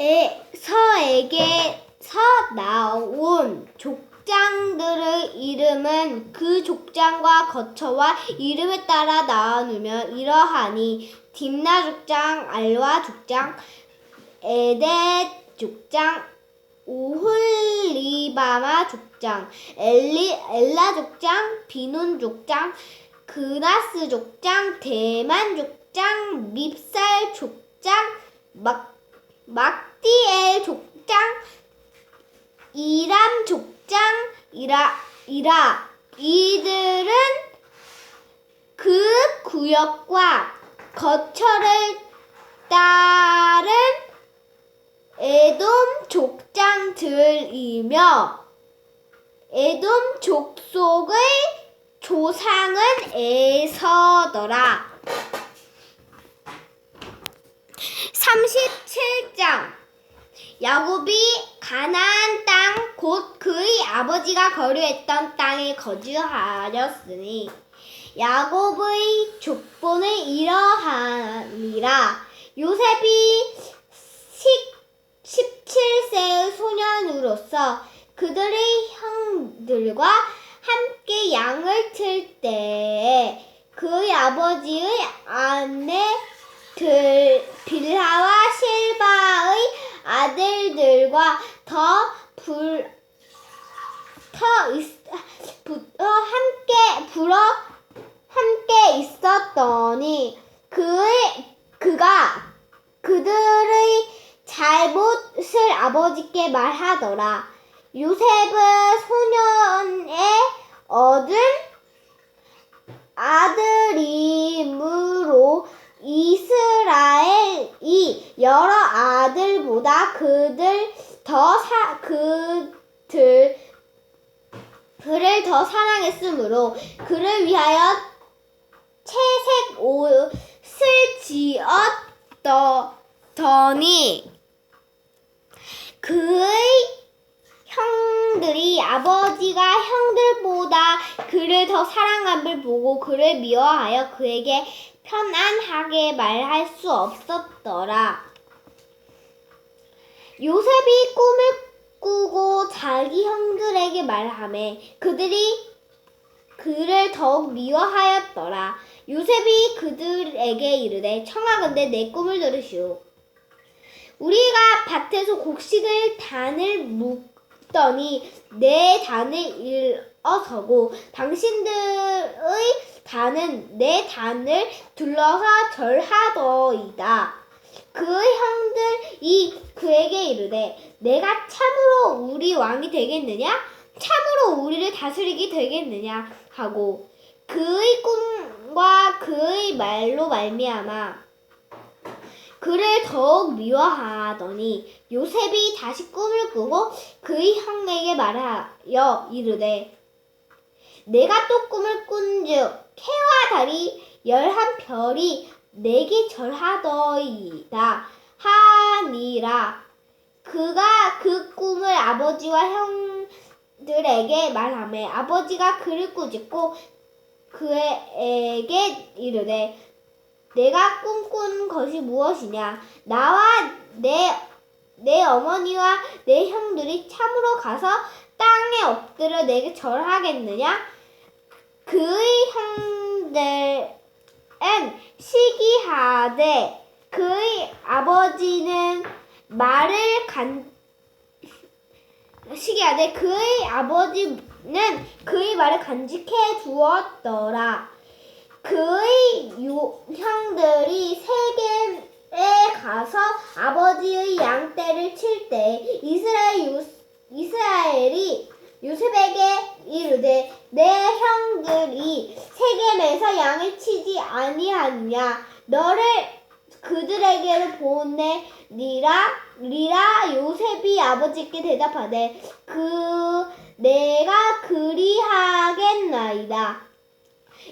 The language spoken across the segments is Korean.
에 서에게 서 나온 족장들의 이름은 그 족장과 거처와 이름에 따라 나누면 이러하니 딥나 족장, 알와 족장, 에데 족장, 오홀리바마 족장, 엘리, 엘라 족장, 비논 족장, 그나스 족장, 대만 족장, 밉살 족장, 막, 막디엘 족장, 이람 족장, 이라, 이라. 이들은 그 구역과 거처를 따른 에돔 족장들이며 에돔 족속의 조상은 에서더라. 37장. 야곱이 가나안 땅 곧 그의 아버지가 거류했던 땅에 거주하였으니 야곱의 족보는 이러하니라. 요셉이 17세의 소년으로서 그들의 형들과 함께 양을 틀 때에 그의 아버지의 아내 들 빌하와 실바의 아들들과 더 불, 더 있, 부, 어, 함께 불어 함께 있었더니 그의 그가 그들의 잘못을 아버지께 말하더라. 요셉은 소년의 얻은 아들이므로 이스라엘이 여러 그들 더 사, 그들 그를 더 사랑했으므로 그를 위하여 채색 옷을 지었더니 그의 형들이 아버지가 형들보다 그를 더 사랑함을 보고 그를 미워하여 그에게 편안하게 말할 수 없었더라. 요셉이 꿈을 꾸고 자기 형들에게 말하매 그들이 그를 더욱 미워하였더라. 요셉이 그들에게 이르되 청하건대 내 꿈을 들으시오. 우리가 밭에서 곡식을 단을 묶더니 내 단을 일어서고 당신들의 단은 내 단을 둘러서 절하더이다. 그 형들이 그에게 이르되 내가 참으로 우리 왕이 되겠느냐? 참으로 우리를 다스리게 되겠느냐? 하고 그의 꿈과 그의 말로 말미암아 그를 더욱 미워하더니 요셉이 다시 꿈을 꾸고 그의 형에게 말하여 이르되 내가 또 꿈을 꾼즉 해와 달이 열한 별이 내게 절하더이다 하니라. 그가 그 꿈을 아버지와 형들에게 말하매 아버지가 그를 꾸짖고 그에게 이르되 내가 꿈꾼 것이 무엇이냐? 나와 내, 내 어머니와 내 형들이 참으로 가서 땅에 엎드려 내게 절하겠느냐? 그의 형들 은 시기하되 그의 아버지는 말을 간 시기하되 그의 아버지는 그의 말을 간직해 두었더라. 그의 요, 형들이 세겜에 가서 아버지의 양떼를 칠 때 이스라엘 요, 이스라엘이 요셉에게 이르되 내 형들이 세겜에서 양을 치지 아니하느냐? 너를 그들에게로 보내리라 리라 요셉이 아버지께 대답하되 그 내가 그리하겠나이다.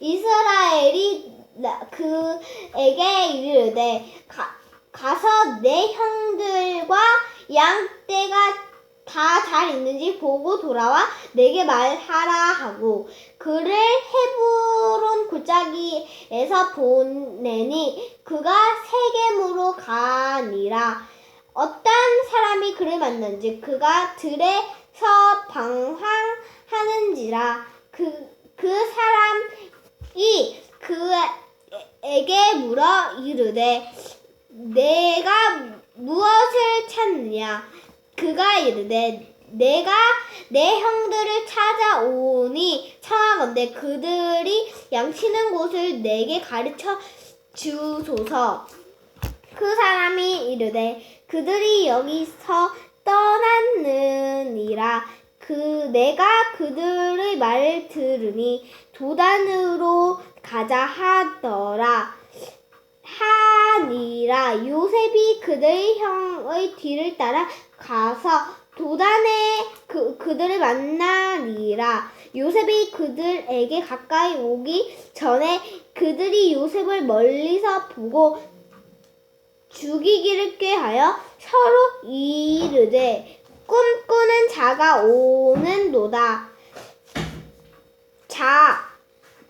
이스라엘이 나- 그에게 이르되 가, 가서 내 형들과 양떼가 다 잘 있는지 보고 돌아와 내게 말하라 하고 그를 헤브론 골짜기에서 보내니 그가 세겜으로 가니라. 어떤 사람이 그를 만난지 그가 들에서 방황하는지라. 그, 그 사람이 그에게 물어 이르되 내가 무엇을 찾느냐 그가 이르되 내가 내 형들을 찾아오니 청하건대 그들이 양치는 곳을 내게 가르쳐 주소서. 그 사람이 이르되 그들이 여기서 떠났느니라. 그 내가 그들의 말을 들으니 도단으로 가자 하더라 하니라 요셉이 그들 형의 뒤를 따라 가서 도단에 그, 그들을 만나니라 요셉이 그들에게 가까이 오기 전에 그들이 요셉을 멀리서 보고 죽이기를 꾀하여 서로 이르되 꿈꾸는 자가 오는도다. 자,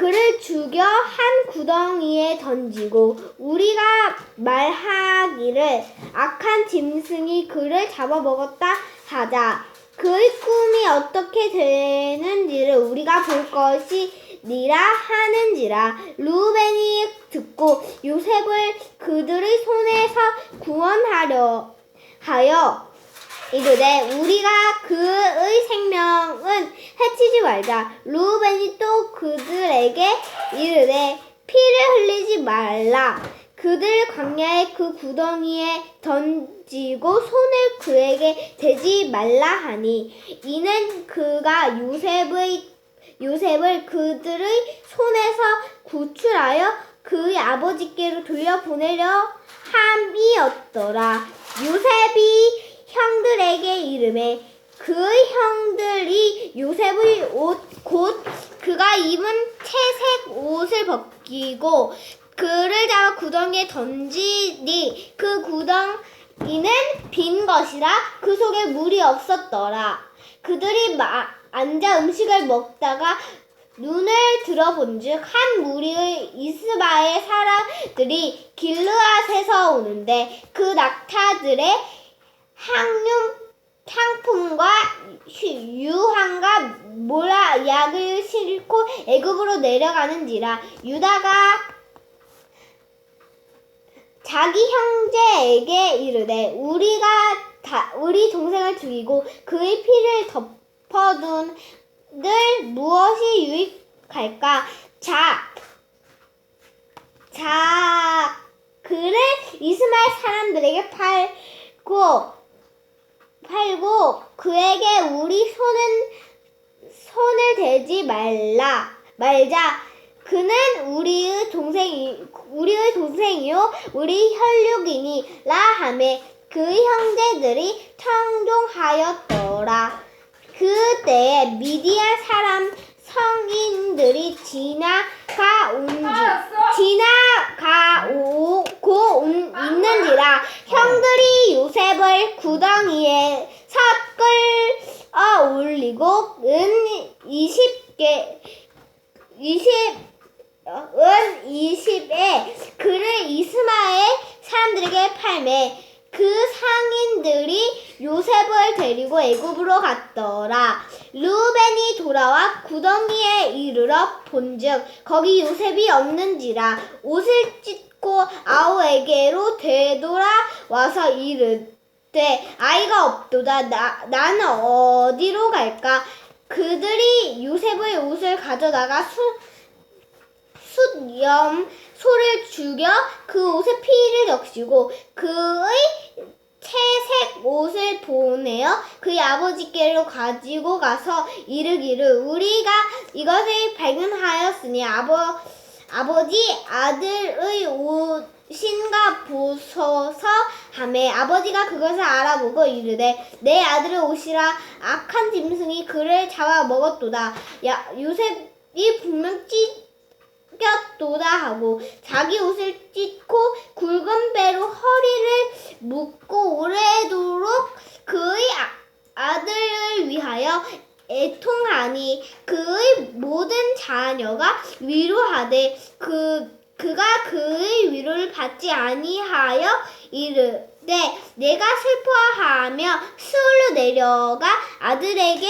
그를 죽여 한 구덩이에 던지고 우리가 말하기를 악한 짐승이 그를 잡아먹었다 하자. 그의 꿈이 어떻게 되는지를 우리가 볼 것이니라 하는지라 루벤이 듣고 요셉을 그들의 손에서 구원하려 하여 이르되 우리가 그의 생명은 해치지 말자. 루벤이 또 그들에게 이르되 피를 흘리지 말라. 그들 광야의 그 구덩이에 던지고 손을 그에게 대지 말라 하니 이는 그가 요셉의 요셉을 그들의 손에서 구출하여 그의 아버지께로 돌려보내려 함이었더라. 요셉이 이름에 그의 형들이 요셉의 옷 곧 그가 입은 채색 옷을 벗기고 그를 잡아 구덩이에 던지니 그 구덩이는 빈 것이라 그 속에 물이 없었더라. 그들이 마, 앉아 음식을 먹다가 눈을 들어본즉 한 무리의 이스마엘 사람들이 길르앗에서 오는데 그 낙타들의 향유 향품과 유황과 모라 약을 싣고 애굽으로 내려가는지라 유다가 자기 형제에게 이르되 우리가 다, 우리 동생을 죽이고 그의 피를 덮어둔 늘 무엇이 유익할까? 자, 자, 그를 이스마엘 사람들에게 팔고 팔고 그에게 우리 손은 손을 대지 말라. 말자. 그는 우리의 동생이 우리의 동생이요. 우리 혈육이니. 라 하매 그 형제들이 청종하였더라. 그때에 미디안 사람 성인들이 지나가 온지 지나 가고 온, 있는지라. 형들이 요셉을 구덩이에 섞을 올리고 은 20개 20은 20에 그를 이스마엘 사람들에게 팔매 그 상인들이 요셉을 데리고 애굽으로 갔더라. 루벤이 돌아와 구덩이에 이르러 본즉 거기 요셉이 없는지라 옷을 찢고 아우에게로 되돌아와서 이르되 아이가 없도다 나, 나는 어디로 갈까 그들이 요셉의 옷을 가져다가 수, 숫염 소를 죽여 그 옷에 피를 적시고 그의 채색 옷을 보내어 그의 아버지께로 가지고 가서 이르기를 우리가 이것을 발견하였으니 아버 아버지 아들의 옷인가 보소서 하매 아버지가 그것을 알아보고 이르되 내 아들의 옷이라 악한 짐승이 그를 잡아 먹었도다. 야 요셉이 분명 찢 찢겼도다 하고 자기 옷을 찢고 굵은 배로 허리를 묶고 오래도록 그의 아, 들을 위하여 애통하니 그의 모든 자녀가 위로하되 그 그가 그의 위로를 받지 아니하여 이르되 때 내가 슬퍼하며 수울로 내려가 아들에게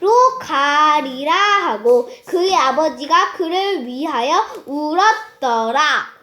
로 가리라 하고 그의 아버지가 그를 위하여 울었더라.